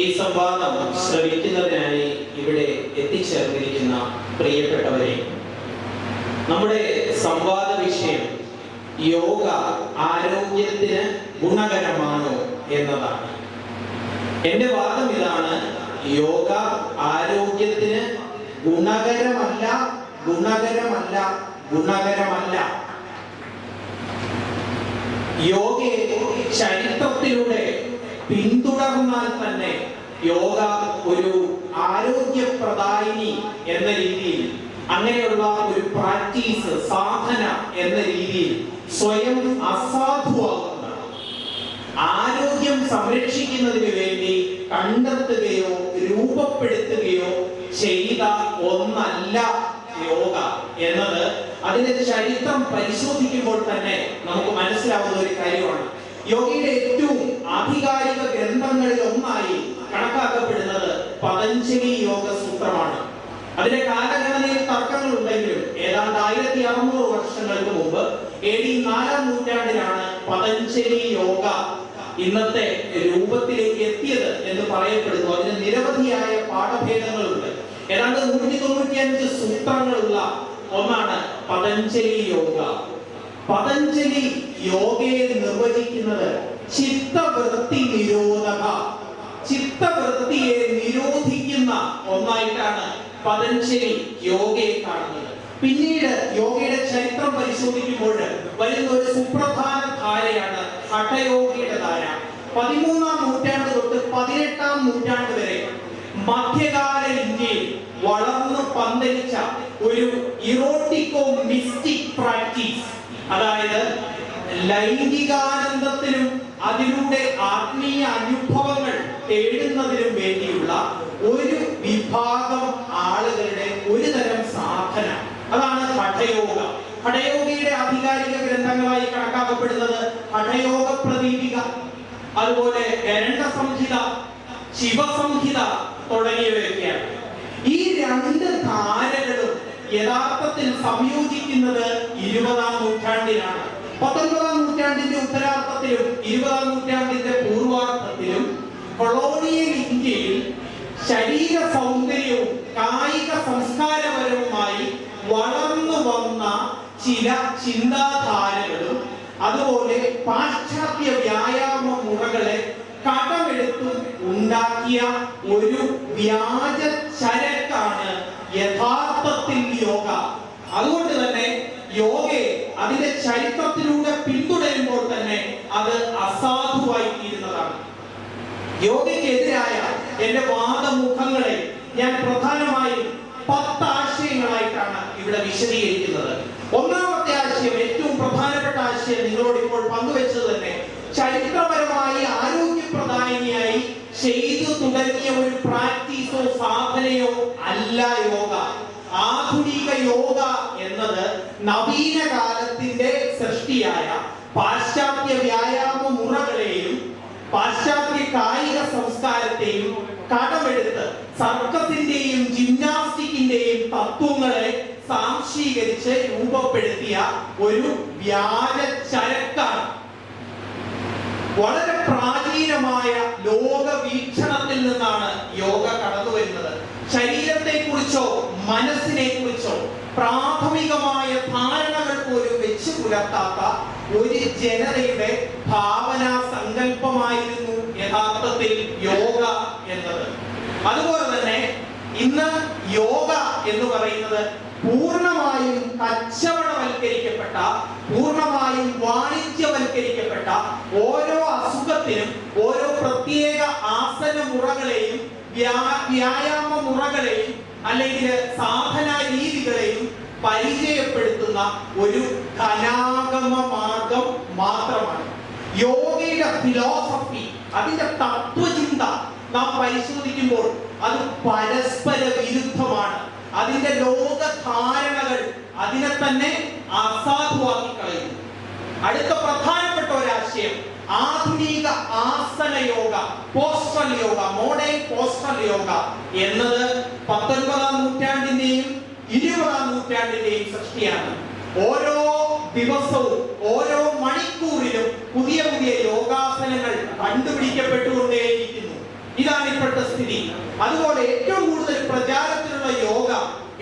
ഈ സംവാദം ശ്രവിക്കുന്നതിനായി ഇവിടെ എത്തിച്ചേർന്നിരിക്കുന്ന പ്രിയപ്പെട്ടവരെ നമ്മുടെ സംവാദ വിഷയം യോഗ ആരോഗ്യത്തിന് ഗുണകരമാണോ എന്നതാണ്. എന്റെ വാദം ഇതാണ് യോഗ ആരോഗ്യത്തിന് ഗുണകരമല്ല ഗുണകരമല്ല ഗുണകരമല്ല. യോഗയെ ചരിത്രത്തിലൂടെ പിന്തുടർന്നാൽ തന്നെ യോഗ ഒരു ആരോഗ്യപ്രദായിനി എന്ന രീതിയിൽ അങ്ങനെയുള്ള ഒരു പ്രാക്ടീസ് സാധന എന്ന രീതിയിൽ സ്വയം അസാധുവാകുന്നതാണ്. ആരോഗ്യം സംരക്ഷിക്കുന്നതിന് വേണ്ടി കണ്ടെത്തുകയോ രൂപപ്പെടുത്തുകയോ ചെയ്ത ഒന്നല്ല യോഗ എന്നത്. അതിന്റെ ചരിത്രം പരിശോധിക്കുമ്പോൾ തന്നെ നമുക്ക് മനസ്സിലാവുന്ന ഒരു കാര്യമാണ്. യോഗയുടെ ഏറ്റവും ആധികാരിക ഗ്രന്ഥങ്ങളിൽ ഒന്നായി കണക്കാക്കപ്പെടുന്നത് പതഞ്ജലി യോഗ സൂത്രമാണ്. അതിന്റെ കാലഘടനയിൽ തർക്കങ്ങൾ ഉണ്ടെങ്കിലും ഏതാണ്ട് ആയിരത്തി അറുന്നൂറ് വർഷങ്ങൾക്ക് മുമ്പ് എ ഡി നാലാം നൂറ്റാണ്ടിലാണ് പതഞ്ജലി യോഗ ഇന്നത്തെ രൂപത്തിലേക്ക് എത്തിയത് എന്ന് പറയപ്പെടുന്നു. അതിന് നിരവധിയായ പാഠഭേദങ്ങളുണ്ട്. ഏതാണ്ട് നൂറ്റി തൊണ്ണൂറ്റി അഞ്ച് സൂത്രങ്ങളുള്ള ഒന്നാണ് പതഞ്ജലി യോഗ. പതഞ്ജലി യോഗയെ നിർവചിക്കുന്നത് ചിത്തവൃത്തി നിരോധക. ചിത്തവൃത്തിയെ നിരോധിക്കുന്ന ഒന്നായിട്ടാണ് പതഞ്ജലി യോഗയെ കാണുന്നത്. പിന്നീട് യോഗയുടെ ചരിത്രം പരിശോധിക്കുമ്പോൾ വരുന്ന ഒരു സുപ്രധാന ധാരയാണ് ഹഠയോഗയുടെ ധാര. പതിമൂന്നാം നൂറ്റാണ്ട് തൊട്ട് പതിനെട്ടാം നൂറ്റാണ്ട് വരെ മധ്യകാല ഇന്ത്യയിൽ വളർന്നു പന്തലിച്ച ഒരു ഇറോട്ടിക്കോ മിസ്റ്റിക് പ്രാക്ടീസ് അതായത് ലൈംഗികാനന്ദത്തിനും അതിലൂടെ ആത്മീയ അനുഭവങ്ങൾ തേടുന്നതിനും വേണ്ടിയുള്ള ഒരു വിഭാഗം ആളുകളുടെ ഒരു തരം സാധന. അതാണ് ഹഠയോഗ ഹഠയോഗയുടെ ആധികാരിക ഗ്രന്ഥങ്ങളായി കണക്കാക്കപ്പെടുന്നത് ഹഠയോഗ പ്രദീപിക അതുപോലെ ഗരണ്ട സംഹിത ശിവസംഹിത തുടങ്ങിയവയൊക്കെയാണ്. ഈ രണ്ട് ധാരകളും യഥാർത്ഥത്തിൽ സംയോജിക്കുന്നത് ഇരുപതാം നൂറ്റാണ്ടിലാണ്. പത്തൊൻപതാം നൂറ്റാണ്ടിന്റെ ഉത്തരാർത്ഥത്തിലും ഇരുപതാം നൂറ്റാണ്ടിന്റെ പൂർവാർത്ഥത്തിലും കൊളോണിയൽ ഇന്ത്യയിൽ ശരീര സൗന്ദര്യവും കായിക സംസ്കാരപരവുമായി വളർന്നു വന്ന ചില ചിന്താധാരകളും അതുപോലെ പാശ്ചാത്യ വ്യായാമ മുറകളെ കടമെടുത്ത് ഉണ്ടാക്കിയ ഒരു വ്യാജ ചരക്കാണ് യഥാർത്ഥത്തിൽ യോഗ. അതുകൊണ്ട് തന്നെ യോഗയെ അതിന്റെ ചരിത്രത്തിലൂടെ പിന്തുടരുമ്പോൾ തന്നെ അത് അസാധുവായി തീരുന്നതാണ്. യോഗയ്ക്കെതിരായ എന്റെ വാദമുഖങ്ങളെ ഞാൻ പ്രധാനമായും പത്ത് ആശയങ്ങളായിട്ടാണ് ഇവിടെ വിശദീകരിക്കുന്നത്. ഒന്നാമത്തെ ആശയം ഏറ്റവും പ്രധാനപ്പെട്ട ആശയം നിങ്ങളോട് ഇപ്പോൾ പങ്കുവെച്ചത് തന്നെ ചരിത്രപരമായി ആരോഗ്യപ്രദായിനിയായി ചെയ്തു തുടങ്ങിയ ഒരു പ്രാക്ടീസോ സാധനയോ അല്ല യോഗ. ആധുനിക യോഗ എന്നത് നവീന കാലത്തിന്റെ സൃഷ്ടിയായ പാശ്ചാത്യ വ്യായാമ മുറകളെയും പാശ്ചാത്യ കായിക സംസ്കാരത്തെയും കടമെടുത്ത് സർക്കസിന്റെയും ജിംനാസ്റ്റിക്കിന്റെയും തത്വങ്ങളെ സാംശീകരിച്ച് രൂപപ്പെടുത്തിയ ഒരു വ്യാജ ചരക്കാണ് വളരെ പ്രാചീനമായ ലോക വീക്ഷണത്തിൽ നിന്നാണ് യോഗ കടന്നു വരുന്നത്. ശരീരത്തെ കുറിച്ചോ മനസ്സിനെ കുറിച്ചോ പ്രാഥമികമായ ധാരണകൾ പോലും വെച്ച് പുലർത്താത്ത ഒരു ജനതയുടെ ഭാവനാ സങ്കല്പമായിരുന്നു യഥാർത്ഥത്തിൽ യോഗ എന്നത്. അതുപോലെ തന്നെ ഇന്ന് യോഗ എന്ന് പറയുന്നത് പൂർണമായും കച്ചവടവൽക്കരിക്കപ്പെട്ട പൂർണമായും വാണിജ്യവൽക്കരിക്കപ്പെട്ട ഓരോ അസുഖത്തിനും ഓരോ പ്രത്യേക ആസന മുറകളെയും വ്യായാമ മുറകളെയും അല്ലെങ്കിൽ സാധന രീതികളെയും പരിചയപ്പെടുത്തുന്ന ഒരു ധനാഗമ മാർഗം മാത്രമാണ്. യോഗയുടെ ഫിലോസഫി അതിന്റെ തത്വചിന്ത നാം പരിശോധിക്കുമ്പോൾ അത് പരസ്പര വിരുദ്ധമാണ് അതിന്റെ ലോക ധാരണകൾ അതിനെ തന്നെ അസാധുവാക്കി കളയുന്നു അടുത്ത പ്രധാനപ്പെട്ട ഒരാശയം ആധുനിക ആസന yoga postural yoga modern postural yoga എന്നത് പത്തൊൻപതാം നൂറ്റാണ്ടിന്റെയും ഇരുപതാം നൂറ്റാണ്ടിന്റെയും സൃഷ്ടിയാണ്. ഓരോ ദിവസവും ഓരോ മണിക്കൂറിലും പുതിയ പുതിയ യോഗാസനങ്ങൾ കണ്ടുപിടിക്കപ്പെട്ടുകൊണ്ടേയിരിക്കുന്നു. ഇതാണ് ഇപ്പോഴത്തെ സ്ഥിതി. അതുപോലെ ഏറ്റവും കൂടുതൽ പ്രചാരത്തിലുള്ള യോഗ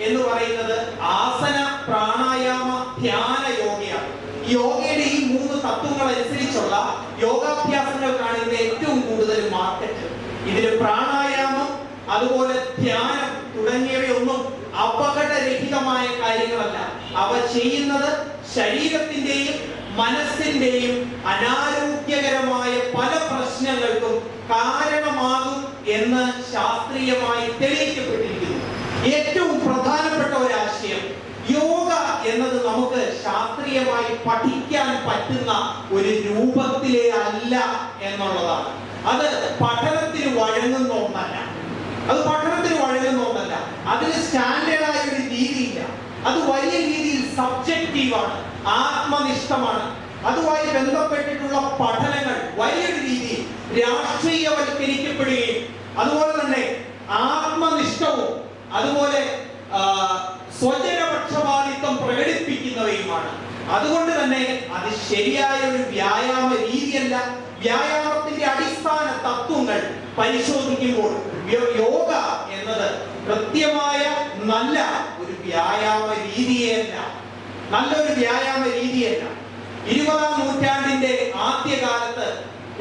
എന്ന് പറയുന്നത് ആസന പ്രാണായാമ ധ്യാന യോഗയാണ്. യോഗയുടെ ഈ മൂന്ന് തത്വങ്ങൾ അനുസരിച്ചുള്ള യോഗാഭ്യാസങ്ങൾക്കാണ് ഇന്ന് ഏറ്റവും കൂടുതൽ മാർക്കറ്റ്. ഇതിൽ പ്രാണായാമം അതുപോലെ ധ്യാനം തുടങ്ങിയവയൊന്നും അപകടരഹിതമായ കാര്യങ്ങളല്ല. അവ ചെയ്യുന്നത് ശരീരത്തിന്റെയും മനസ്സിന്റെയും അനാരോഗ്യകരമായ പല പ്രശ്നങ്ങൾക്കും കാരണമാകും എന്ന് ശാസ്ത്രീയമായി തെളിയിക്കപ്പെട്ടിരിക്കുന്നു. ഏറ്റവും പ്രധാനപ്പെട്ട ഒരു ആശയം യോഗ എന്നത് നമുക്ക് ശാസ്ത്രീയമായി പഠിക്കാൻ പറ്റുന്ന ഒരു രൂപത്തിലേ അല്ല എന്നുള്ളതാണ്. അത് പഠനത്തിന് വഴങ്ങുന്ന ഒന്നല്ല. അത് പഠനത്തിന് വഴങ്ങുന്ന ഒന്നല്ല. അതിന് സ്റ്റാൻഡേർഡായ ഒരു രീതിയില്ല. അത് വലിയ രീതിയിൽ സബ്ജക്റ്റീവാണ് ആത്മനിഷ്ഠമാണ്. അതുമായി ബന്ധപ്പെട്ടിട്ടുള്ള പഠനങ്ങൾ വലിയൊരു രീതിയിൽ രാഷ്ട്രീയവൽക്കരിക്കപ്പെടുകയും അതുപോലെ തന്നെ ആത്മനിഷ്ഠവും അതുപോലെ സ്വജനപക്ഷപാതിത്വം പ്രകടിപ്പിക്കുന്നവയുമാണ്. അതുകൊണ്ട് തന്നെ അത് ശരിയായ ഒരു വ്യായാമ രീതിയല്ല. വ്യായാമത്തിന്റെ അടിസ്ഥാന തത്വങ്ങൾ പരിശോധിക്കുമ്പോൾ യോഗ എന്നത് കൃത്യമായ നല്ല ഒരു വ്യായാമ രീതിയല്ല. നല്ലൊരു വ്യായാമ രീതിയല്ല. ഇരുപതാം നൂറ്റാണ്ടിന്റെ ആദ്യകാലത്ത്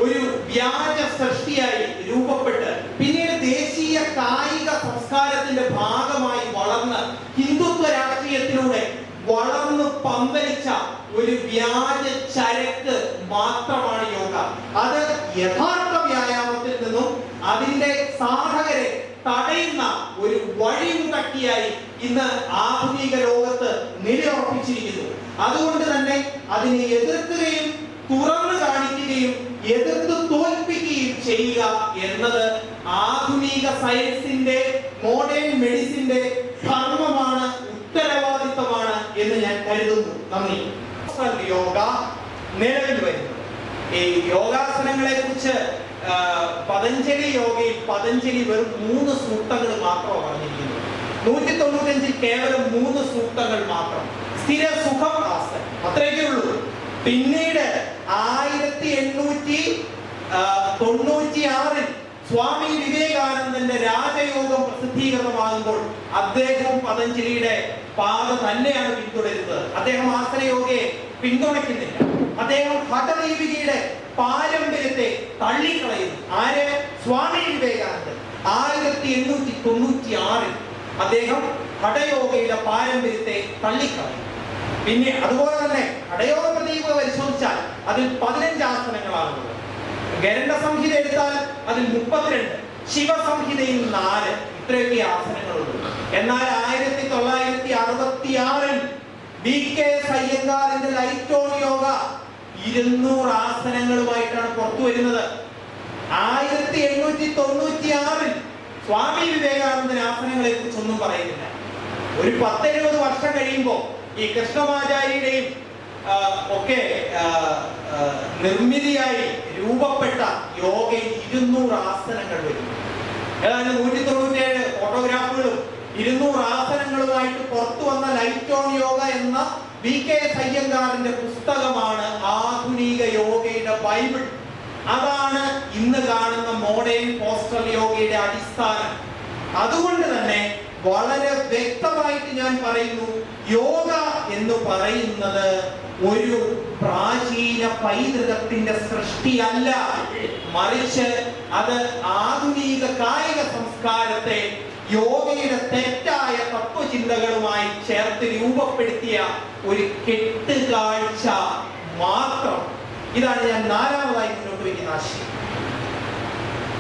ഒരു വ്യാജ സൃഷ്ടിയായി രൂപപ്പെട്ട് പിന്നീട് ദേശീയ കായിക സംസ്കാരത്തിന്റെ ഭാഗമായി വളർന്ന് ഹിന്ദുത്വ രാഷ്ട്രീയത്തിലൂടെ വളർന്നു പന്തലിച്ച ഒരു വ്യാജ ചരക്ക് മാത്രമാണ് യോഗ. അത് യഥാർത്ഥ വ്യായാമത്തിൽ നിന്നും അതിന്റെ സാധകരെ തടയുന്ന ഒരു വഴിമുടക്കിയായി ഇന്ന് ആധുനിക ലോകത്ത് നിലയുറപ്പിച്ചിരിക്കുന്നു. അതുകൊണ്ട് തന്നെ അതിനെ എതിർക്കുകയും തുറന്നു കാണിക്കുകയും എതിർത്ത് തോൽപ്പിക്കുകയും ചെയ്യുക എന്നത് ആധുനിക സയൻസിന്റെ മോഡേൺ മെഡിസിന്റെ ധർമ്മമാണ് ഉത്തരവാദിത്തമാണ് എന്ന് ഞാൻ കരുതുന്നു. നന്ദി. യോഗ നിലവിൽ വരുന്നു. ഈ യോഗാസനങ്ങളെ കുറിച്ച് പതഞ്ജലി യോഗയിൽ പതഞ്ജലി വെറും മൂന്ന് സൂക്തങ്ങൾ മാത്രമാണ് പറഞ്ഞിരിക്കുന്നത് നൂറ്റി തൊണ്ണൂറ്റഞ്ചിൽ കേവലം മൂന്ന് സൂക്തങ്ങൾ മാത്രം. സ്ഥിര സുഖം അത്രയൊക്കെ ഉള്ളൂ. പിന്നീട് ആയിരത്തി എണ്ണൂറ്റി തൊണ്ണൂറ്റി ആറിൽ സ്വാമി വിവേകാനന്ദന്റെ രാജയോഗം പ്രസിദ്ധീകരണമാകുമ്പോൾ അദ്ദേഹം പതഞ്ജലിയുടെ പാത തന്നെയാണ് പിന്തുടരുന്നത്. അദ്ദേഹം ആസനയോഗയെ പിന്തുണയ്ക്കുന്നില്ല. അദ്ദേഹം ഭഗദീപികയുടെ പാരമ്പര്യത്തെ തള്ളിക്കളയുന്നു. ആര്? സ്വാമി വിവേകാനന്ദൻ. ആയിരത്തി എണ്ണൂറ്റി തൊണ്ണൂറ്റി ആറിൽ അദ്ദേഹം ഹഠയോഗയുടെ പാരമ്പര്യത്തെ തള്ളിക്കളയുന്നു. പിന്നെ അതുപോലെ തന്നെ ഹഠയോഗ പ്രതീപ പരിശോധിച്ചാൽ അതിൽ പതിനഞ്ച് ആസനങ്ങളാണുള്ളത്. ഗരുഡ സംഹിത എടുത്താൽ അതിൽ മുപ്പത്തിരണ്ട് ശിവസംഹിതയിൽ നാല് ഇത്രയൊക്കെ ആസനങ്ങളുണ്ട്. എന്നാൽ ആയിരത്തി തൊള്ളായിരത്തി അറുപത്തി ആറിൽ ബി കെ സയ്യങ്കാറിന്റെ ലൈറ്റ് യോഗ ഇരുന്നൂറ് ആസനങ്ങളുമായിട്ടാണ് പുറത്തു വരുന്നത്. ആയിരത്തി എണ്ണൂറ്റി തൊണ്ണൂറ്റി ആറിൽ സ്വാമി വിവേകാനന്ദൻ ആസനങ്ങളെ കുറിച്ചൊന്നും പറയുന്നില്ല. ഒരു പത്തെഴുപത് വർഷം കഴിയുമ്പോൾ ഈ കൃഷ്ണമാചാര്യയുടെയും ഒക്കെ നിർമ്മിതിയായി രൂപപ്പെട്ട യോഗയിൽ ഇരുന്നൂറ് ആസനങ്ങൾ വരുന്നു ഏതാണ്ട് നൂറ്റി തൊണ്ണൂറ്റിയേഴ് ഫോട്ടോഗ്രാഫുകളും ഇരുന്നൂറ് ആസനങ്ങളുമായിട്ട് പുറത്തു വന്ന ലൈറ്റ് ഓൺ യോഗ എന്ന വി കെ സയ്യങ്കാറിന്റെ പുസ്തകമാണ് ആധുനിക യോഗയുടെ ബൈബിൾ. അതാണ് ഇന്ന് കാണുന്ന മോഡേൺ പോസ്റ്റർ യോഗയുടെ അടിസ്ഥാനം. അതുകൊണ്ട് തന്നെ വളരെ വ്യക്തമായിട്ട് ഞാൻ പറയുന്നു യോഗ എന്ന് പറയുന്നത് ഒരു പ്രാചീന പൈതൃകത്തിന്റെ സൃഷ്ടിയല്ല. മറിച്ച് അത് ആധുനിക കായിക സംസ്കാരത്തെ യോഗയുടെ തെറ്റായ തത്വചിന്തകളുമായി ചേർത്ത് രൂപപ്പെടുത്തിയ ഒരു കെട്ടുകാഴ്ച മാത്രം. ഇതാണ് ഞാൻ നാലാമതായി മുന്നോട്ട് വയ്ക്കുന്ന ആശയം.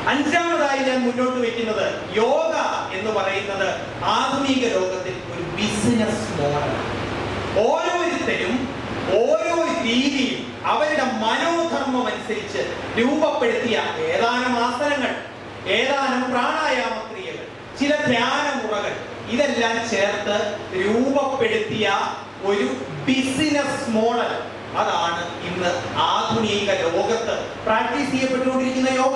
അഞ്ചാമതായി ഞാൻ മുന്നോട്ട് വയ്ക്കുന്നത് യോഗ എന്ന് പറയുന്നത് ആധുനിക ലോകത്തിൽ ഒരു ബിസിനസ് മോഡൽ ഓരോരുത്തരും ഓരോ രീതിയിൽ അവരുടെ മനോധർമ്മം അനുസരിച്ച് രൂപപ്പെടുത്തിയ ഏതാനും ആസനങ്ങൾ ഏതാനും പ്രാണായാമ ചില ധ്യാന മുറകൾ ഇതെല്ലാം ചേർത്ത് രൂപപ്പെടുത്തിയ ഒരു ബിസിനസ് മോഡൽ അതാണ് ഇന്ന് ആധുനിക ലോകത്ത് പ്രാക്ടീസ് ചെയ്യപ്പെട്ടുകൊണ്ടിരിക്കുന്ന യോഗ.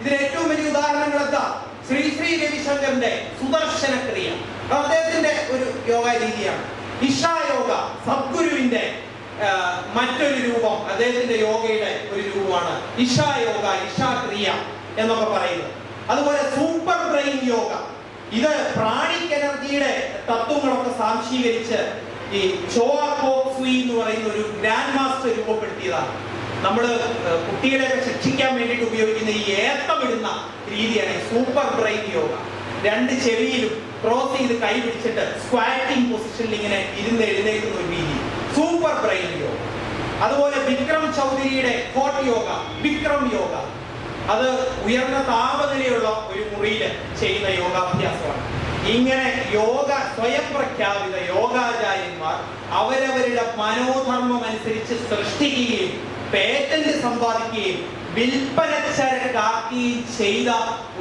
ഇതിന് ഏറ്റവും വലിയ ഉദാഹരണങ്ങൾ എന്താ? ശ്രീ ശ്രീ രവിശങ്കറിന്റെ സുദർശന ക്രിയ. അദ്ദേഹത്തിന്റെ ഒരു യോഗ രീതിയാണ്. ഇഷാ യോഗ സദ്ഗുരുവിന്റെ മറ്റൊരു രൂപം അദ്ദേഹത്തിന്റെ യോഗയുടെ ഒരു രൂപമാണ് ഇഷാ യോഗ ഇഷാ ക്രിയ എന്നൊക്കെ പറയുന്നത്. അതുപോലെ സൂപ്പർ ബ്രെയിൻ യോഗ. ഇത് പ്രാണിക് എനർജിയുടെ തത്വങ്ങളൊക്കെ സാംശീകരിച്ച് ഈ ചോവാ എന്ന് പറയുന്ന ഒരു ഗ്രാൻഡ് മാസ്റ്റർ രൂപപ്പെടുത്തിയതാണ്. നമ്മൾ കുട്ടികളെയൊക്കെ ശിക്ഷിക്കാൻ വേണ്ടിയിട്ട് ഉപയോഗിക്കുന്ന ഈ ഏത്തമിടുന്ന രീതിയാണ് സൂപ്പർ ബ്രെയിൻ യോഗ. രണ്ട് ചെവിയിലും ക്രോസ് ചെയ്ത് കൈ പിടിച്ചിട്ട് സ്ക്വാറ്റിംഗ് പൊസിഷനിൽ ഇങ്ങനെ ഇരുന്ന് എഴുന്നേൽക്കുന്ന ഒരു രീതി. Super brain yoga. അതുപോലെ വിക്രം ചൗധരിയുടെ ഹോട്ട് യോഗ വിക്രം യോഗ. അത് ഉയർന്ന താപനിലയുള്ള ഒരു മുറിയിൽ ചെയ്യുന്ന യോഗാഭ്യാസമാണ്. ഇങ്ങനെ യോഗ സ്വയം പ്രഖ്യാപിത യോഗാചാര്യന്മാർ അവരവരുടെ മനോധർമ്മം അനുസരിച്ച് സൃഷ്ടിക്കുകയും പേറ്റന്റ് സമ്പാദിക്കുകയും വിൽപ്പനച്ചരക്കാക്കുകയും ചെയ്ത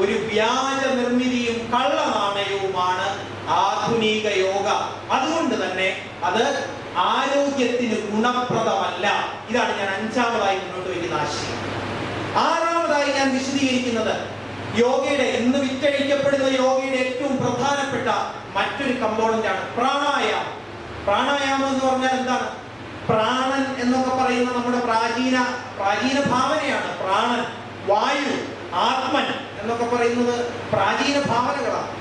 ഒരു വ്യാജ നിർമ്മിതിയും കള്ളനാണയവുമാണ് ആധുനിക യോഗ. അതുകൊണ്ട് തന്നെ അത് ആരോഗ്യത്തിന് ഗുണപ്രദമല്ല. ഇതാണ് ഞാൻ അഞ്ചാമതായി മുന്നോട്ട് വയ്ക്കുന്ന ആശയം. ആറാമതായി ഞാൻ വിശദീകരിക്കുന്നത്. യോഗയുടെ ഇന്ന് വിറ്റഴിക്കപ്പെടുന്ന യോഗയുടെ ഏറ്റവും പ്രധാനപ്പെട്ട മറ്റൊരു കമ്പോണന്റ് ആണ് പ്രാണായാമം. പ്രാണായാമം എന്ന് പറഞ്ഞാൽ എന്താണ്? പ്രാണൻ എന്നൊക്കെ പറയുന്ന നമ്മുടെ പ്രാചീന പ്രാചീന ഭാവനയാണ്. പ്രാണൻ വായു ആത്മൻ എന്നൊക്കെ പറയുന്നത് പ്രാചീന ഭാവനകളാണ്.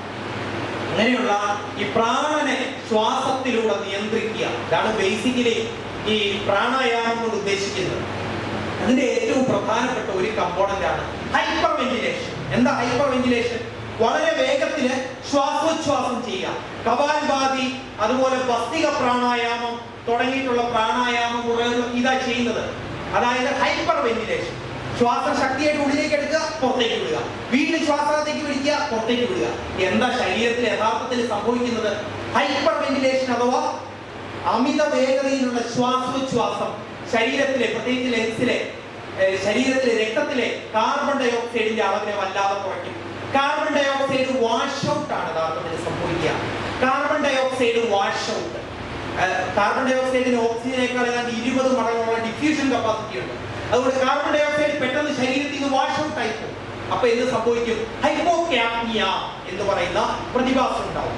അങ്ങനെയുള്ള ഈ പ്രാണനെ ശ്വാസത്തിലൂടെ നിയന്ത്രിക്കുക. ഇതാണ് ബേസിക്കലി ഈ പ്രാണായാമം കൊണ്ട് ഉദ്ദേശിക്കുന്നത്. അതിന്റെ ഏറ്റവും പ്രധാനപ്പെട്ട ഒരു കമ്പോണന്റ് ആണ് ഹൈപ്പർ വെന്റിലേഷൻ എന്താ ഹൈപ്പർ വെന്റിലേഷൻ വളരെ വേഗത്തിൽ ശ്വാസോച്ഛ്വാസം ചെയ്യുക. കപാൽബാധി അതുപോലെ ഭസ്തിക പ്രാണായാമം തുടങ്ങിയിട്ടുള്ള പ്രാണായാമം ഇതാ ചെയ്യുന്നത്. അതായത് ഹൈപ്പർ വെന്റിലേഷൻ ശ്വാസം ശക്തിയായിട്ട് ഉള്ളിലേക്ക് എടുക്കുക പുറത്തേക്ക് വിടുക. വീണ്ടും ശ്വാസത്തേക്ക് പിടിക്കുക പുറത്തേക്ക് വിടുക. എന്താ ശരീരത്തിൽ യഥാർത്ഥത്തിൽ സംഭവിക്കുന്നത്? ഹൈപ്പർ വെന്റിലേഷൻ അഥവാ അമിത വേഗതയിലുള്ള ശ്വാസോച്ഛ്വാസം. ശരീരത്തിലെ പ്രത്യേകിച്ച് ലെൻസിലെ ശരീരത്തിലെ രക്തത്തിലെ കാർബൺ ഡൈ ഓക്സൈഡിന്റെ അളവിനെ വല്ലാതെ കുറയ്ക്കും. Carbon dioxide wash out ആണ് യഥാർത്ഥത്തിൽ സംഭവിക്കുക. Carbon dioxide wash out carbon dye ഓക്സൈഡിന് ഓക്സിജനേക്കാൾ ഏതാണ്ട് ഇരുപത് മടങ്ങുള്ള ഡിഫ്യൂഷൻ കപ്പാസിറ്റി ഉണ്ട്. അതുകൊണ്ട് കാർബൺ ഡൈ ഓക്സൈഡ് പെട്ടെന്ന് ശരീരത്തിൽ നിന്ന് വാഷ് ഔട്ട് ആയി പോകും. അപ്പൊ എന്ത് സംഭവിക്കും? ഹൈപ്പോക്യാപ്നിയ എന്ന് പറയുന്ന പ്രതിഭാസം ഉണ്ടാവും.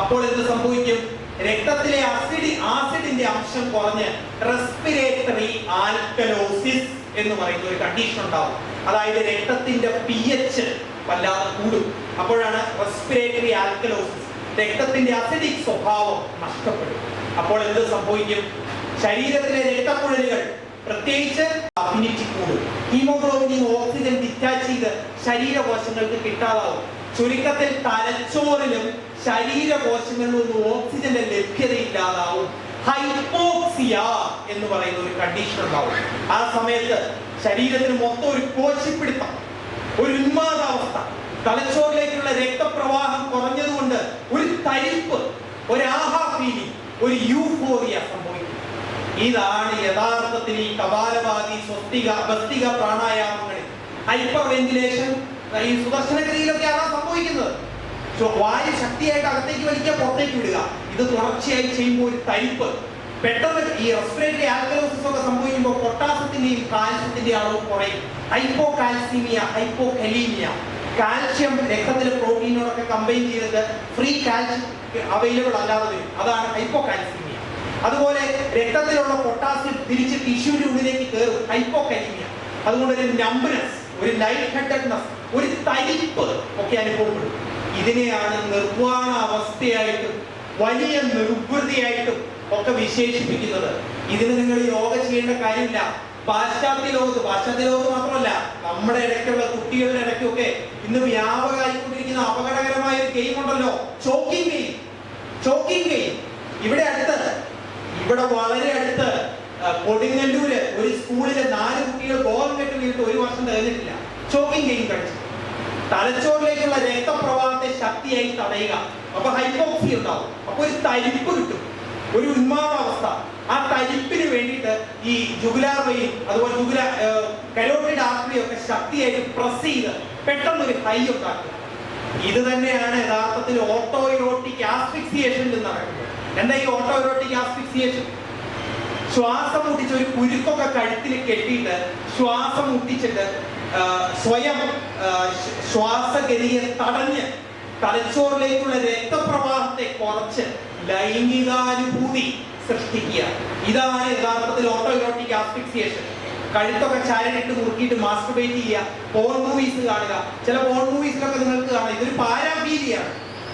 അപ്പോൾ എന്ത് സംഭവിക്കും? രക്തത്തിലെ ആസിഡ് ആസിഡിന്റെ അംശം കുറഞ്ഞ് റെസ്പിറേറ്ററി ആൽക്കലോസിസ് എന്ന് പറയുന്ന ഒരു കണ്ടീഷൻ ഉണ്ടാവും. അതായത് രക്തത്തിന്റെ പി എച്ച് വല്ലാതെ കൂടും. അപ്പോഴാണ് റെസ്പിറേറ്ററി ആൽക്കലോസിസ് രക്തത്തിന്റെ അസിഡിക് സ്വഭാവം നഷ്ടപ്പെടും. അപ്പോൾ എന്ത് സംഭവിക്കും? ശരീരത്തിലെ രക്തക്കുഴലുകൾ പ്രത്യേകിച്ച് അഫിനിറ്റി കൂടും. ഹീമോഗ്ലോബിനിൽ ഓക്സിജൻ ഡിറ്റാച്ച് ചെയ്ത് ശരീരകോശങ്ങൾക്ക് കിട്ടാതാവും. ചുരുക്കത്തിൽ തലച്ചോറിലും ശരീരകോശങ്ങളിലും ഓക്സിജന്റെ ലഭ്യത ഇല്ലാതാവും ഹൈപ്പോക്സിയ എന്ന് പറയുന്ന ഒരു കണ്ടീഷൻ ഉണ്ടാവും. ആ സമയത്ത് ശരീരത്തിന് മൊത്തം ഒരു കോശിപ്പിടുത്തം ഒരു ഉന്മാദാവസ്ഥ. തലച്ചോറിലേക്കുള്ള രക്തപ്രവാഹം കുറഞ്ഞതുകൊണ്ട് ഒരു തരിപ്പ് ഒരു ആഹാ ഫീലിംഗ് ഒരു യൂഫോറിയ സംഭവിക്കും. ഇതാണ് യഥാർത്ഥത്തിൽ ഈ കപാലവാദി സ്വസ്തിക പ്രാണായാമങ്ങളിൽ. ഹൈപ്പർ വെന്റിലേഷൻ ഈ സുദർശനക്രിയയിലൊക്കെ അതാ സംഭവിക്കുന്നത്? വായു ശക്തിയായിട്ട് അകത്തേക്ക് വലിക്കുക പുറത്തേക്ക് വിടുക. ഇത് തുടർച്ചയായി ചെയ്യുമ്പോൾ ഒരു തരിപ്പ്. പെട്ടെന്ന് ഈ റെസ്പിറേറ്ററി ആൽക്കലോസിസ് ഒക്കെ സംഭവിക്കുമ്പോൾ പൊട്ടാസ്യത്തിന്റെയും കാൽസ്യത്തിന്റെ അളവ് കുറയും. Hypocalcaemia hypokalaemia calcium രക്തത്തിലെ പ്രോട്ടീനോടൊക്കെ കമ്പൈൻ ചെയ്തിട്ട് ഫ്രീ കാൽഷ്യം അവൈലബിൾ അല്ലാതെ വരും. അതാണ് ഹൈപ്പോ കാൽസീമിയ അതുപോലെ രക്തത്തിലുള്ള പൊട്ടാസ്യം തിരിച്ച് ടിഷ്യൂവിന്റെ ഉള്ളിലേക്ക് കയറും. ഹൈപ്പോ കലീമിയ അതുകൊണ്ട് ഒരു നമ്പനസ് ഒരു ലൈറ്റ് ഹെഡഡ്നെസ് ഒരു തരിപ്പ് ഒക്കെ അനുഭവപ്പെടും. ഇതിനെയാണ് നിർവാണ അവസ്ഥയായിട്ടും വലിയ നിർവൃതിയായിട്ടും ഒക്കെ വിശേഷിപ്പിക്കുന്നത്. ഇതിന് നിങ്ങൾ യോഗ ചെയ്യേണ്ട കാര്യമില്ല. പാശ്ചാത്യ ലോകത്ത് പാശ്ചാത്യ ലോകത്ത് മാത്രമല്ല നമ്മുടെ ഇടയ്ക്കുള്ള കുട്ടികളുടെ ഇടയ്ക്കൊക്കെ ഇന്ന് വ്യാപകമായിക്കൊണ്ടിരിക്കുന്ന അപകടകരമായ ഒരു ഗെയിം ഉണ്ടല്ലോ. ചോക്കിംഗ് ഗെയിം ചോക്കിംഗ് ഗെയിം ഇവിടെ അടുത്ത് ഇവിടെ വളരെ അടുത്ത് കൊടുങ്ങല്ലൂര് ഒരു സ്കൂളിലെ നാല് കുട്ടികൾ ബോധം കെട്ട് വീണിട്ട് ഒരു വർഷം തികഞ്ഞിട്ടില്ല. ചോക്കിംഗ് ഗെയിം കളിച്ചു. തലച്ചോറിലേക്കുള്ള രക്തപ്രവാഹത്തെ ശക്തിയായി തടയുക. അപ്പൊ ഹൈപ്പോക്സി ഉണ്ടാവും. അപ്പൊ ഒരു തരിപ്പ് കിട്ടും. ഒരു ഉന്മാദാവസ്ഥ. ആ തരിപ്പിന് വേണ്ടിയിട്ട് ഈ ജുഗുലാർ അതുപോലെ ജുഗുല കരോട്ടിഡ് ആർട്ടറി ഒക്കെ ശക്തിയായിട്ട് പ്രസ് ചെയ്ത് പെട്ടെന്ന് ഒരു ഹൈ ഉണ്ടാക്കുക. ഇത് തന്നെയാണ് യഥാർത്ഥത്തിൽ ഓട്ടോ ഇറോട്ടിക് എന്ന് പറയുന്നത്. എന്താ ഈ ഓട്ടോ ഇറോട്ടിക് ആസ്ഫിക്സിയേഷൻ ശ്വാസം മുട്ടിച്ച് ഒരു കുരുക്കൊക്കെ കഴുത്തിൽ കെട്ടിയിട്ട് ശ്വാസം മുട്ടിച്ചിട്ട് സ്വയം ശ്വാസഗതിയെ തടഞ്ഞ് തലച്ചോറിലേക്കുള്ള രക്തപ്രവാഹത്തെ കുറച്ച് ലൈംഗികാനുഭൂതി സൃഷ്ടിക്കുക. ഇതാണ് യഥാർത്ഥത്തിൽ ഓട്ടോയിലോട്ടിക് ആസ്പിക്സിയേഷൻ കഴുത്തൊക്കെ ചാരനിട്ട് മുറുക്കിയിട്ട് മാസ്റ്റർബേറ്റ് ചെയ്യുക പോൺ മൂവീസ് കാണുക. ചില പോൺ മൂവീസിലൊക്കെ നിങ്ങൾക്ക് കാണാം. ഇതൊരു പാരാഫീലിയാണ്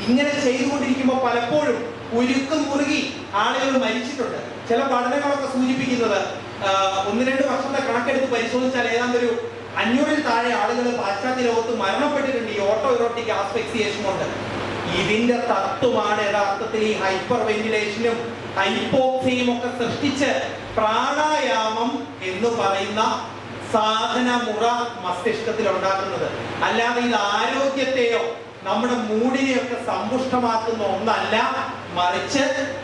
ഇങ്ങനെ ചെയ്തുകൊണ്ടിരിക്കുമ്പോൾ പലപ്പോഴും ഉരുക്കും മുറുകി ആളുകൾ മരിച്ചിട്ടുണ്ട്. ചില പഠനങ്ങളൊക്കെ സൂചിപ്പിക്കുന്നത് ഒന്ന് രണ്ട് വർഷത്തെ കണക്കെടുത്ത് പരിശോധിച്ചാൽ ഏതാണ്ട് ഒരു അഞ്ഞൂറിൽ താഴെ ആളുകൾ പാശ്ചാത്യ ലോകത്ത് മരണപ്പെട്ടിട്ടുണ്ട്. ഈ ഓട്ടോ ഇറോട്ടിക് ആസ്പെക്സിയേഷൻ കൊണ്ട്. ഇതിന്റെ തത്വമാണ് യഥാർത്ഥത്തിൽ ഈ ഹൈപ്പർ വെന്റിലേഷനും ഹൈപ്പോക്സിയും ഒക്കെ സൃഷ്ടിച്ച് പ്രാണായാമം എന്ന് പറയുന്ന സാധന മുറ മസ്തിഷ്കത്തിൽ ഉണ്ടാക്കുന്നത് അല്ലാതെ ഇത് ആരോഗ്യത്തെയോ നമ്മുടെ മൂടിനെയൊക്കെ സമ്പുഷ്ടമാക്കുന്ന ഒന്നല്ല. മറിച്ച്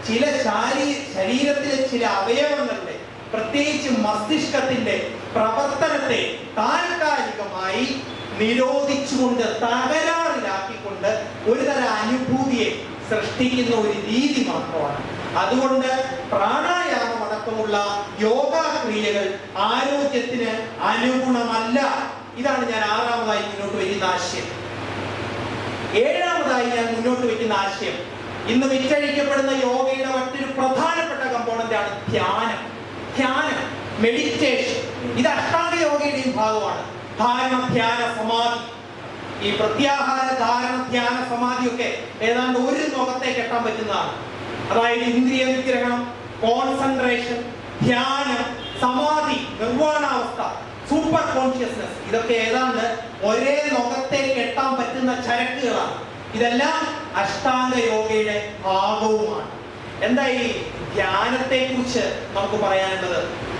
ചില ശാരീ ശരീരത്തിലെ ചില അവയവങ്ങളുടെ പ്രത്യേകിച്ച് മസ്തിഷ്കത്തിന്റെ പ്രവർത്തനത്തെ താൽക്കാലികമായി നിരോധിച്ചുകൊണ്ട് തകരാറിലാക്കിക്കൊണ്ട് ഒരു തരം അനുഭൂതിയെ സൃഷ്ടിക്കുന്ന ഒരു രീതി മാത്രമാണ്. അതുകൊണ്ട് പ്രാണായാമം അടക്കമുള്ള യോഗാക്രിയകൾ ആരോഗ്യത്തിന് അനുഗുണമല്ല. ഇതാണ് ഞാൻ ആറാമതായി മുന്നോട്ട് വയ്ക്കുന്ന ആശയം. ഏഴാമതായി ഞാൻ മുന്നോട്ട് വയ്ക്കുന്ന ആശയം ഇന്ന് വിറ്റഴിക്കപ്പെടുന്ന യോഗയുടെ മറ്റൊരു പ്രധാനപ്പെട്ട കമ്പോണന്റ് ആണ് ധ്യാനം. ധ്യാനം മെഡിറ്റേഷൻ ഇത് അഷ്ടാംഗ യോഗയുടെയും ഭാഗമാണ്. ധാരണ ധ്യാന സമാധി. ഈ പ്രത്യാഹാര ധാരണ ധ്യാന സമാധിയൊക്കെ ഏതാണ്ട് ഒരു ലോകത്തേക്ക് കെട്ടാൻ പറ്റുന്നതാണ്. അതായത് ഇന്ദ്രിയ നിഗ്രഹണം കോൺസെൻട്രേഷൻ ധ്യാനം സമാധി നിർവാണാവസ്ഥ സൂപ്പർ കോൺഷ്യസ്നസ് ഇതൊക്കെ ഏതാണ്ട് ഒരേ ലോകത്തേക്ക് കെട്ടാൻ പറ്റുന്ന ചരക്കുകളാണ്. ഇതെല്ലാം അഷ്ടാംഗ യോഗയുടെ ഭാഗവുമാണ്. എന്താ ഈ ധ്യാനത്തെ കുറിച്ച് നമുക്ക് പറയാനുള്ളത്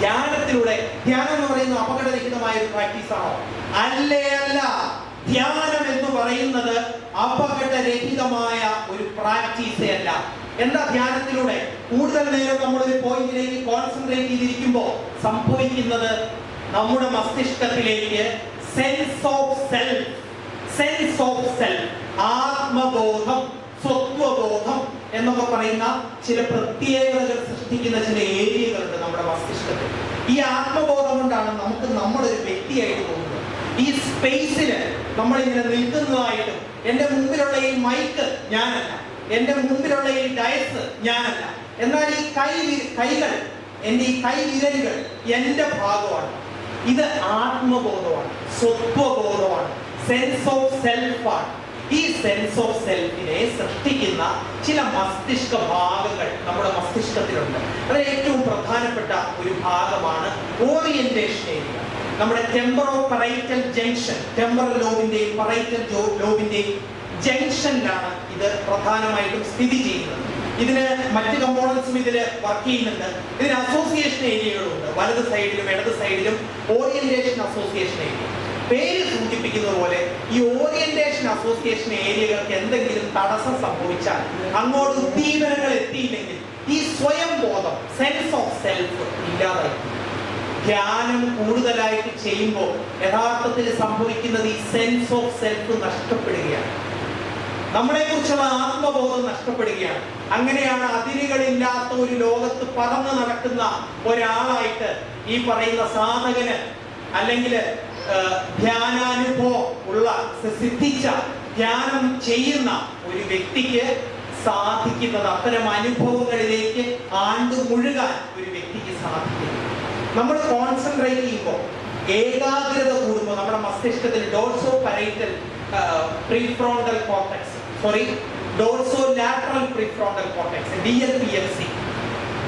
ധ്യാനത്തിലൂടെ ധ്യാനം എന്ന് പറയുന്നത് അപകടരഹിതമായ ഒരു പ്രാക്ടീസ് ആണോ അല്ലേ അല്ല. ധ്യാനം എന്ന് പറയുന്നത് അപകടരഹിതമായ ഒരു പ്രാക്ടീസേ അല്ല. എന്താ ധ്യാനത്തിലൂടെ? കൂടുതൽ നേരം നമ്മൾ ഒരു പോയിന്റിലേക്ക് കോൺസെൻട്രേറ്റ് ചെയ്തിരിക്കുമ്പോൾ സംഭവിക്കുന്നത് നമ്മുടെ മസ്തിഷ്കത്തിലേക്ക് sense of self sense of self ആത്മബോധം സ്വത്വബോധം എന്നൊക്കെ പറയുന്ന ചില പ്രത്യേകതകൾ സൃഷ്ടിക്കുന്ന ചില ഏരിയകളുണ്ട് നമ്മുടെ മസ്തിഷ്കത്തിൽ. ഈ ആത്മബോധം കൊണ്ടാണ് നമുക്ക് നമ്മളൊരു വ്യക്തിയായിട്ട് തോന്നുന്നത്. ഈ സ്പേസിൽ നമ്മൾ ഇങ്ങനെ നിൽക്കുന്നതായിട്ടും എന്റെ മുമ്പിലുള്ള ഈ മൈക്ക് ഞാനല്ല. എന്റെ മുമ്പിലുള്ള ഈ ഡയസ് ഞാനല്ല. എന്നാൽ ഈ കൈ കൈകൾ എന്റെ ഈ കൈ വിരലുകൾ എന്റെ ഭാഗമാണ്. ഇത് ആത്മബോധമാണ് സ്വത്വബോധമാണ് സെൻസ് ഓഫ് സെൽഫാണ് ഈ സെൻസ് ഓഫ് സെൽഫിനെ സൃഷ്ടിക്കുന്ന ചില മസ്തിഷ്ക ഭാഗങ്ങൾ നമ്മുടെ മസ്തിഷ്കത്തിലുണ്ട്. അതിൽ ഏറ്റവും പ്രധാനപ്പെട്ട ഒരു ഭാഗമാണ് ഓറിയന്റേഷൻ ഏരിയ നമ്മുടെ ടെമ്പറോ പറൈറ്റൽ ജംഗ്ഷൻ ടെമ്പറൽ ലോബിന്റെയും പറൈറ്റൽ ലോബിന്റെയും ജംഗ്ഷനിലാണ് ഇത് പ്രധാനമായിട്ടും സ്ഥിതി ചെയ്യുന്നത്. ഇതിന് മറ്റ് കമ്പോണൻസും ഇതിൽ വർക്ക് ചെയ്യുന്നുണ്ട്. ഇതിന് അസോസിയേഷൻ ഏരിയകളുണ്ട് വലത് സൈഡിലും ഇടത് സൈഡിലും ഓറിയന്റേഷൻ അസോസിയേഷൻ ഏരിയ പേര് സൂചിപ്പിക്കുന്നത് പോലെ ഈ ഓറിയന്റേഷൻ അസോസിയേഷൻ ഏരിയകൾക്ക് എന്തെങ്കിലും തടസ്സം സംഭവിച്ചാൽ അങ്ങോട്ട് ഉദ്ദീപനങ്ങൾ എത്തിയില്ലെങ്കിൽ ഈ സ്വയം ബോധം സെൻസ് ഓഫ് സെൽഫ് ഇല്ലാതായി ധ്യാനം കൂടുതലായിട്ട് ചെയ്യുമ്പോൾ യഥാർത്ഥത്തിൽ സംഭവിക്കുന്നത് ഈ സെൻസ് ഓഫ് സെൽഫ് നഷ്ടപ്പെടുകയാണ്. നമ്മളെ കുറിച്ചുള്ള ആത്മബോധം നഷ്ടപ്പെടുകയാണ്. അങ്ങനെയാണ് അതിരുകളില്ലാത്ത ഒരു ലോകത്ത് പറന്ന് നടക്കുന്ന ഒരാളായിട്ട് ഈ പറയുന്ന സാധകന് അല്ലെങ്കിൽ ധ്യാനാനുഭവം ഉള്ള സിദ്ധിച്ച ധ്യാനം ചെയ്യുന്ന ഒരു വ്യക്തിക്ക് സാധിക്കുന്നത് അത്തരം അനുഭവങ്ങളിലേക്ക് ആണ്ടു മുഴുകാൻ ഒരു വ്യക്തിക്ക് സാധിക്കും നമ്മൾ കോൺസെൻട്രേറ്റ് ചെയ്യുമ്പോൾ ഏകാഗ്രത കൂടുമ്പോൾ നമ്മുടെ മസ്തിഷ്കത്തിൽ dorso parietal prefrontal cortex sorry dorsolateral prefrontal cortex D L P L C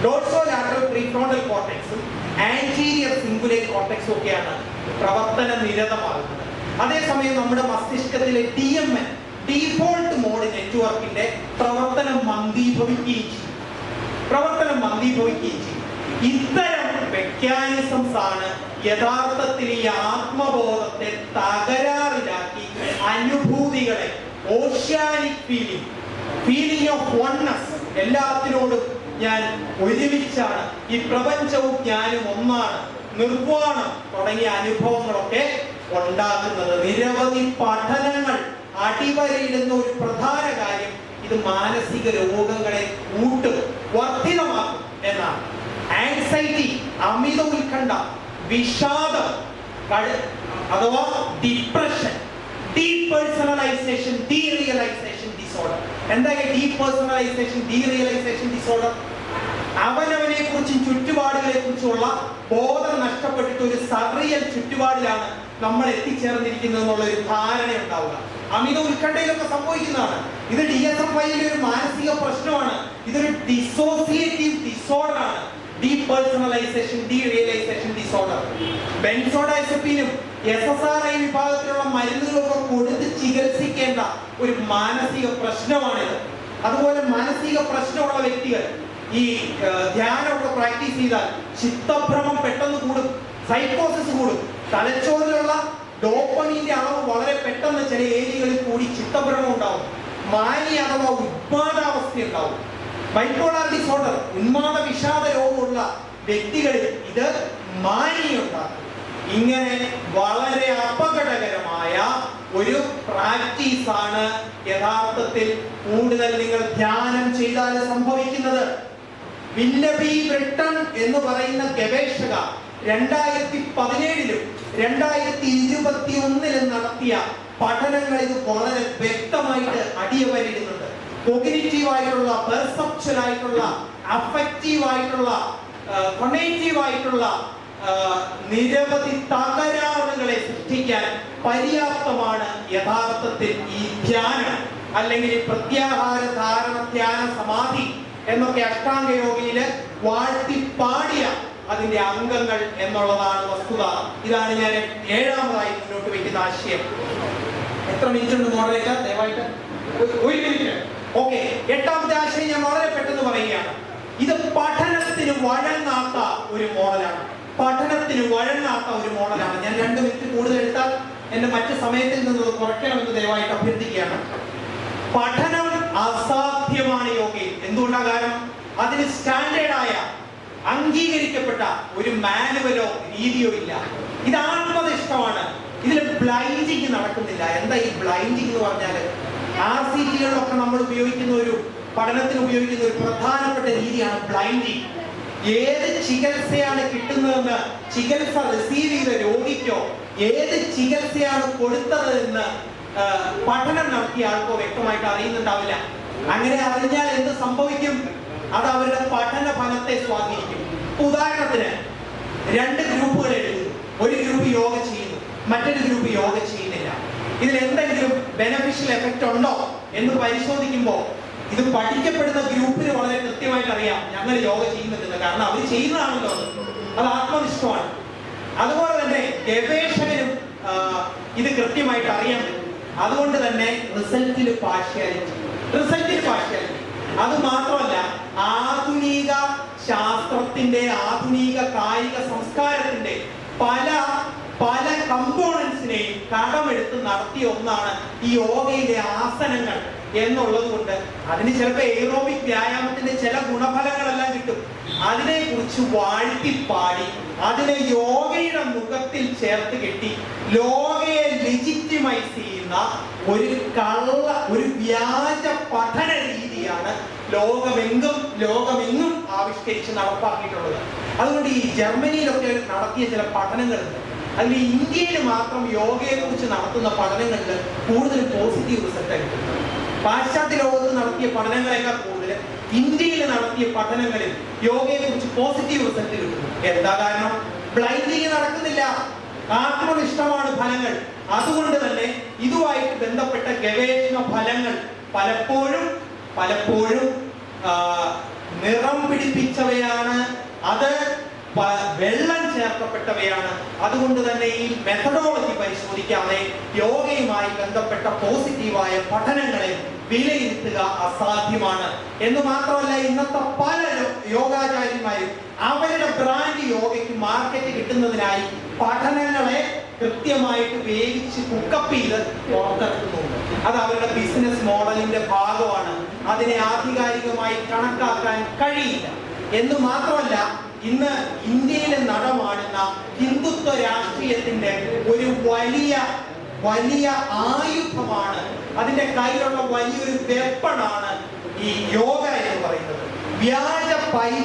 dorsolateral prefrontal കോർട്ടക്സും anterior cingulate കോർട്ടക്സും ഒക്കെയാണ് പ്രവർത്തന നിരതമാകുന്നത്. അതേസമയം നമ്മുടെ മസ്തിഷ്കത്തിലെ D M N default mode നെറ്റ്വർക്കിന്റെ പ്രവർത്തനം മന്ദീഭവിക്കുകയും ചെയ്യും. പ്രവർത്തനം മന്ദീഭവിക്കുകയും ചെയ്യും. ഇത്തരം മെക്കാനിസംസ് ആണ് യഥാർത്ഥത്തിൽ ഈ ആത്മബോധത്തെ തകരാറിലാക്കി അനുഭൂതികളെ oceanic feeling feeling of oneness എല്ലാത്തിനോടും ഞാൻ ഒരുമിച്ചാണ്. ഈ പ്രപഞ്ചവും ഞാനും ഒന്നാണ്. നിർവാണം തുടങ്ങിയ അനുഭവങ്ങളൊക്കെ ഉണ്ടാക്കുന്നത് നിരവധി പഠനങ്ങൾ അടിവരയിടുന്ന ഒരു പ്രധാന കാര്യം ഇത് മാനസിക രോഗങ്ങളെ കൂട്ടും വർദ്ധിതമാക്കും എന്നാണ്. ആൻസൈറ്റി അമിത ഉത്കണ്ഠ വിഷാദം അഥവാ ഡിപ്രഷൻ ഡീപേഴ്സണലൈസേഷൻ ഡീറിയലൈസേഷൻ ഡിസോർഡർ എന്താ ഡീപേഴ്സണലൈസേഷൻ ഡീറിയലൈസേഷൻ ഡിസോർഡർ അവനവനെ കുറിച്ചും ചുറ്റുപാടുകളെ കുറിച്ചുള്ള ബോധം നഷ്ടപ്പെട്ടിട്ട് ഒരു സറിയൽ ചുറ്റുപാടിലാണ് നമ്മൾ എത്തിച്ചേർന്നിരിക്കുന്നത് എന്നുള്ള ഒരു ധാരണ ഉണ്ടാവുക. അമിത ഉത്കണ്ഠയിലൊക്കെ സംഭവിക്കുന്നതാണ്. ഇത് ഡി എസ് എഫ് ഐയിലെ ഒരു മാനസിക പ്രശ്നമാണ്. ഇതൊരു ഡിസോസിയേറ്റീവ് ഡിസോർഡർ ആണ്. ഡീപേഴ്സണലൈസേഷൻ ഡീ റിയലൈസേഷൻ ഡിസോർഡർ ബെൻസോഡൈസപ്പിനും എസ് എസ് ആർ ഐ വിഭാഗത്തിലുള്ള മരുന്നുകളൊക്കെ കൊടുത്ത് ചികിത്സിക്കേണ്ട ഒരു മാനസിക പ്രശ്നമാണിത്. അതുപോലെ മാനസിക പ്രശ്നമുള്ള വ്യക്തികൾ ഈ ധ്യാനമൊക്കെ പ്രാക്ടീസ് ചെയ്താൽ ചിത്തഭ്രമം പെട്ടെന്ന് കൂടും സൈക്കോസിസ് കൂടും. തലച്ചോറിലുള്ള ഡോപ്പമീന്റെ അളവ് വളരെ പെട്ടെന്ന് ചില ഏരിയകളിൽ കൂടി ചിത്തഭ്രമം ഉണ്ടാവും. മാനി അഥവാ ഉത്പാദാവസ്ഥ ഉണ്ടാവും. ബൈപ്പോളാർ ഡിസോർഡർ ഉന്മാദ വിഷാദ രോഗമുള്ള വ്യക്തികളിൽ ഇത് മാനിയുണ്ടാക്കും ഇങ്ങനെ വളരെ അപകടകരമായ ഒരു പ്രാക്ടീസാണ് യഥാർത്ഥത്തിൽ കൂടുതൽ നിങ്ങൾ ധ്യാനം ചെയ്താൽ സംഭവിക്കുന്നത്. വില്ലബി ബ്രിട്ടൺ എന്ന് പറയുന്ന ഗവേഷക രണ്ടായിരത്തി പതിനേഴിലും രണ്ടായിരത്തി ഇരുപത്തി ഒന്നിലും നടത്തിയ പഠനങ്ങൾ ഇത് വളരെ വ്യക്തമായിട്ട് അടിയവരിടുന്നുണ്ട്. കൊഗ്നിറ്റീവ് ആയിട്ടുള്ള പെർസെപ്ച്വൽ ആയിട്ടുള്ള അഫക്റ്റീവ് ആയിട്ടുള്ള കൊണേറ്റീവ് ആയിട്ടുള്ള നിരവധി തകരാറുകളെ സൃഷ്ടിക്കാൻ പര്യാപ്തമാണ് യഥാർത്ഥത്തിൽ ഈ ധ്യാനം. അല്ലെങ്കിൽ പ്രത്യാഹാര ധാരണ ധ്യാന സമാധി എന്നൊക്കെ അഷ്ടാംഗ യോഗയിൽ വാഴ്ത്തിപ്പാടിയ അതിന്റെ അംഗങ്ങൾ എന്നുള്ളതാണ് വസ്തുത. ഇതാണ് ഞാൻ ഏഴാമതായി മുന്നോട്ട് വയ്ക്കുന്ന ആശയം. എത്ര മിനിറ്റ് ഉണ്ട് മോഡലേക്ക് ദയവായിട്ട് ഒരു മിനിറ്റ് ഓക്കെ എട്ടാമത്തെ ആശയം ഞാൻ വളരെ പെട്ടെന്ന് പറയുകയാണ്. ഇത് പഠനത്തിന് വഴങ്ങാത്ത ഒരു മോഡലാണ്. പഠനത്തിന് വഴങ്ങാത്ത ഒരു മോഡലാണ്. ഞാൻ രണ്ട് മിനിറ്റ് കൂടുതൽ എടുത്താൽ എന്റെ മറ്റു സമയത്തിൽ നിന്ന് കുറയ്ക്കണമെന്ന് ദയവായിട്ട് അഭ്യർത്ഥിക്കുകയാണ്. പഠനം അസാധ്യമാണ് യോഗയിൽ എന്തുകൊണ്ടാ കാരണം? അതിന് സ്റ്റാൻഡേർഡായ അംഗീകരിക്കപ്പെട്ട ഒരു മാനുവലോ രീതിയോ ഇല്ല. ഇത് ആത്മനിഷ്ഠമാണ്. ഇതിൽ ബ്ലൈൻഡിങ് നടക്കുന്നില്ല. എന്താ ഈ ബ്ലൈൻഡിങ് എന്ന് പറഞ്ഞാൽ? ആർ സി ടികളിലൊക്കെ നമ്മൾ ഉപയോഗിക്കുന്ന ഒരു പഠനത്തിന് ഉപയോഗിക്കുന്ന ഒരു പ്രധാനപ്പെട്ട രീതിയാണ് ബ്ലൈൻഡിങ്. ഏത് ചികിത്സയാണ് കിട്ടുന്നതെന്ന് ചികിത്സ റിസീവ് ചെയ്ത രോഗിക്കോ ഏത് ചികിത്സയാണ് കൊടുത്തത് എന്ന് പഠനം നടത്തിയ ആൾക്കോ വ്യക്തമായിട്ട് അറിയുന്നുണ്ടാവില്ല. അങ്ങനെ അറിഞ്ഞാൽ എന്ത് സംഭവിക്കും? അത് അവരുടെ പഠന ഫലത്തെ സ്വാധീനിക്കും. ഉദാഹരണത്തിന് രണ്ട് ഗ്രൂപ്പുകൾ എഴുതുന്നു. ഒരു ഗ്രൂപ്പ് യോഗ ചെയ്യുന്നു. മറ്റൊരു ഗ്രൂപ്പ് യോഗ ചെയ്യുന്നില്ല. ഇതിൽ എന്തെങ്കിലും ബെനഫിഷ്യൽ എഫക്റ്റ് ഉണ്ടോ എന്ന് പരിശോധിക്കുമ്പോൾ ഇത് പഠിക്കപ്പെടുന്ന ഗ്രൂപ്പിന് വളരെ കൃത്യമായിട്ട് അറിയാം ഞങ്ങൾ യോഗ ചെയ്യുന്നുണ്ടെന്ന്. കാരണം അവർ ചെയ്യുന്നതാണല്ലോ. അത്. ആത്മനിഷ്ഠമാണ്. അതുപോലെ തന്നെ ഗവേഷകരും ഇത് കൃത്യമായിട്ട് അറിയാൻ പറ്റും. അതുകൊണ്ട് തന്നെ റിസൾട്ടിൽ പാർഷ്യാലിറ്റി റിസൾട്ടിൽ പാർഷ്യാലിറ്റി അത് മാത്രമല്ല ആധുനിക ശാസ്ത്രത്തിന്റെ ആധുനിക കായിക സംസ്കാരത്തിന്റെ പല പല കമ്പോണൻസിനെയും കടമെടുത്ത് നടത്തിയ ഒന്നാണ് ഈ യോഗയിലെ ആസനങ്ങൾ എന്നുള്ളത് കൊണ്ട് അതിന് ചിലപ്പോൾ എയ്റോബിക് വ്യായാമത്തിന്റെ ചില ഗുണഫലങ്ങളെല്ലാം കിട്ടും. അതിനെ കുറിച്ച് വാഴ്ത്തിപ്പാടി അതിനെ യോഗയുടെ മുഖത്തിൽ ചേർത്ത് കെട്ടി ലോകയെ ലെജിറ്റിമൈസ് ചെയ്യുന്ന ഒരു കള്ള ഒരു വ്യാജ പഠന രീതിയാണ് ലോകമെങ്കും ലോകമെങ്ങും ആവിഷ്കരിച്ച് നടപ്പാക്കിയിട്ടുള്ളത്. അതുകൊണ്ട് ഈ ജർമ്മനിയിലൊക്കെ നടത്തിയ ചില പഠനങ്ങളുണ്ട്. അതിൽ ഇന്ത്യയിൽ മാത്രം യോഗയെ കുറിച്ച് നടത്തുന്ന പഠനങ്ങളിൽ കൂടുതൽ പോസിറ്റീവ് റിസൾട്ട് കിട്ടുന്നത് പാശ്ചാത്യ ലോകത്ത് നടത്തിയ പഠനങ്ങളെക്കാൾ കൂടുതൽ ഇന്ത്യയിൽ നടത്തിയ പഠനങ്ങളിൽ യോഗയെ കുറിച്ച് പോസിറ്റീവ് റിസൾട്ട് കിട്ടുന്നു. എന്താ കാരണം? ബ്ലൈൻഡിങ് നടക്കുന്നില്ല. ആത്മനിഷ്ഠമാണ് ഫലങ്ങൾ. അതുകൊണ്ട് തന്നെ ഇതുമായിട്ട് ബന്ധപ്പെട്ട ഗവേഷണ ഫലങ്ങൾ പലപ്പോഴും പലപ്പോഴും നിറം പിടിപ്പിച്ചവയാണ്. അത് വെള്ളം ചേർക്കപ്പെട്ടവയാണ്. അതുകൊണ്ട് തന്നെ ഈ മെത്തഡോളജി പരിശോധിക്കാതെ യോഗയുമായി ബന്ധപ്പെട്ട പോസിറ്റീവായ പഠനങ്ങളെ വിലയിരുത്തുക അസാധ്യമാണ്. എന്ന് മാത്രമല്ല ഇന്നത്തെ പല യോഗാചാര്യന്മാരും അവരുടെ ബ്രാൻഡ് യോഗയ്ക്ക് മാർക്കറ്റ് കിട്ടുന്നതിനായി പഠനങ്ങളെ കൃത്യമായിട്ട് വേവിച്ച് കുക്കപ്പ് ചെയ്ത് പുറത്തിറക്കുന്നുണ്ട്. അത് അവരുടെ ബിസിനസ് മോഡലിന്റെ ഭാഗമാണ്. അതിനെ ആധികാരികമായി കണക്കാക്കാൻ കഴിയില്ല. എന്ന് മാത്രമല്ല ഇന്ന് ഇന്ത്യയിൽ നടമാടുന്ന ഹിന്ദുത്വ രാഷ്ട്രീയത്തിന്റെ ഒരു വലിയ വലിയ ആയുധമാണ്. അതിന്റെ കയ്യിലുള്ള വലിയൊരു വെപ്പണാണ് ഈ യോഗ എന്ന് പറയുന്നത്. വ്യാജ പൈ